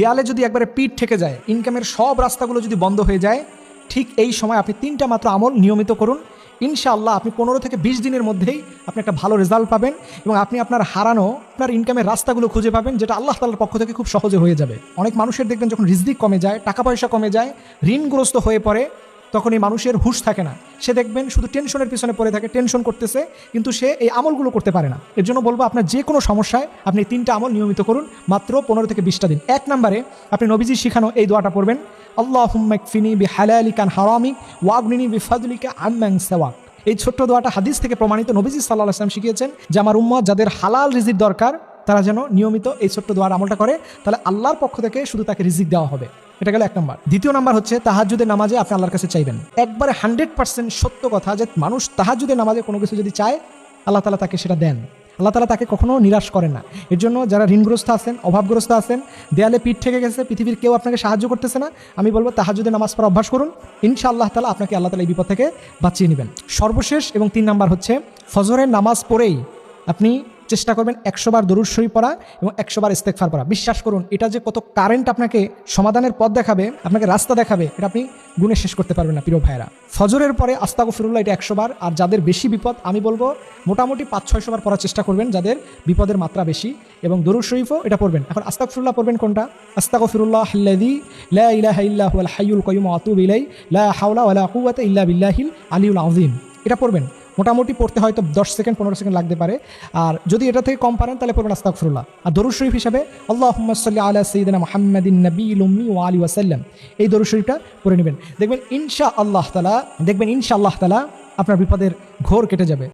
দেয়ালে যদি একবারে পিঠ ঠেকে যায় ইনকামের সব রাস্তাগুলো যদি বন্ধ হয়ে যায়, ঠিক এই সময় আপনি তিনটা মাত্র আমল নিয়মিত করুন। ইনশাআল্লাহ আপনি পনেরো থেকে বিশ দিনের মধ্যেই আপনি একটা ভালো রেজাল্ট পাবেন এবং আপনি আপনার হারানো, আপনার ইনকামের রাস্তাগুলো খুঁজে পাবেন, যেটা আল্লাহ তালার পক্ষ থেকে খুব সহজে হয়ে যাবে। অনেক মানুষের দেখবেন যখন রিজদিক কমে যায়, টাকা পয়সা কমে যায়, ঋণগ্রস্ত হয়ে পড়ে তখন এই মানুষের হুঁশ থাকে না। সে দেখবেন শুধু টেনশনের পিছনে পড়ে থাকে, টেনশন করতেছে, কিন্তু সে এই আমলগুলো করতে পারে না। এর জন্য বলব আপনার যে কোনো সমস্যায় আপনি তিনটা আমল নিয়মিত করুন, মাত্র পনেরো থেকে বিশটা দিন। এক নম্বরে, আপনি নবীজি শিখানো এই দোয়াটা পড়বেন আল্লাহ হুম্মাকফিনি বি হালালি কান হারামি ওয়াগনিনি বি ফাদলিকা আম্যাং সেওয়াক। এই ছোট্ট দোয়াটা হাদিস থেকে প্রমাণিত নবীজি সাল্লাহ আসলাম শিখিয়েছেন যে আমার উম্মত যাদের হালাল রিজির দরকার তারা যেন নিয়মিত এই ছোট্ট দোয়ার আমলটা করে, তাহলে আল্লাহর পক্ষ থেকে শুধু তাকে রিজিক দেওয়া হবে। এটা গেল এক নম্বর। দ্বিতীয় নাম্বার হচ্ছে তাহাজুদের নামাজে আপনি আল্লাহর কাছে চাইবেন। একবারে হান্ড্রেড পার্সেন্ট সত্য কথা যে মানুষ তাহাজুদের নামাজে কোনো কিছু যদি চায়, আল্লাহ তালা তাকে সেটা দেন। আল্লাহ তালা তাকে কখনো নিরাশ করেন না। এর জন্য যারা ঋণগ্রস্ত আছেন, অভাবগ্রস্ত আছেন, দেয়ালে পিঠ থেকে গেছে, পৃথিবীর কেউ আপনাকে সাহায্য করতেছে না, আমি বলব তাহাজুদের নামাজ পড়া অভ্যাস করুন। ইনশা আল্লাহ তালা আপনাকে আল্লাহ তালা এই বিপদ থেকে বাঁচিয়ে নেবেন। সর্বশেষ এবং তিন নাম্বার হচ্ছে, ফজরের নামাজ পড়েই আপনি চেষ্টা করবেন একশো বার দরুদ শরীফ পড়া এবং একশো বার ইস্তেকফার পড়া। বিশ্বাস করুন, এটা যে কত কারেন্ট আপনাকে সমাধানের পথ দেখাবে, আপনাকে রাস্তা দেখাবে, এটা আপনি গুণে শেষ করতে পারবেন না, প্রিয় ভাইরা ফজরের পরে আস্তাগো ফিরুল্লাহ এটা একশো বার আর যাদের বেশি বিপদ, আমি বলব মোটামুটি পাঁচ ছয়শো বার পড়ার চেষ্টা করবেন, যাদের বিপদের মাত্রা বেশি। এবং দরুদ শরীফও এটা পড়বেন। এখন আস্তাক ফিরুল্লাহ পড়বেন কোনটা? আস্তাগো ফিরুল্লাহ হাল্লাদি লা ইলাহা ইল্লাহু কাইয়ুম ওয়া আতুবু ইলাই লা হাওলা ওয়ালা কুওয়াতা ইল্লা বিল্লাহিল আলিউল আযীম। এটা পড়বেন। মোটামুটি পড়তে হয়তো দশ সেকেন্ড, পনেরো সেকেন্ড লাগতে পারে। আর যদি এটা থেকে কম পারেন, তাহলে পড়বেন আস্তাগফিরুল্লাহ। আর দরুদ শরীফ হিসাবে আল্লাহ সাল্লি আল্লাহ সঈদিন মোহাম্মদিন নবী উম্মি ও আলী ওয়াসাল্লাম। এই দরুদ শরীফটা পড়ে নেবেন। দেখবেন ইনশা আল্লাহ তালা দেখবেন ইনশা আল্লাহ তালা আপনার বিপদের ঘোর কেটে যাবে।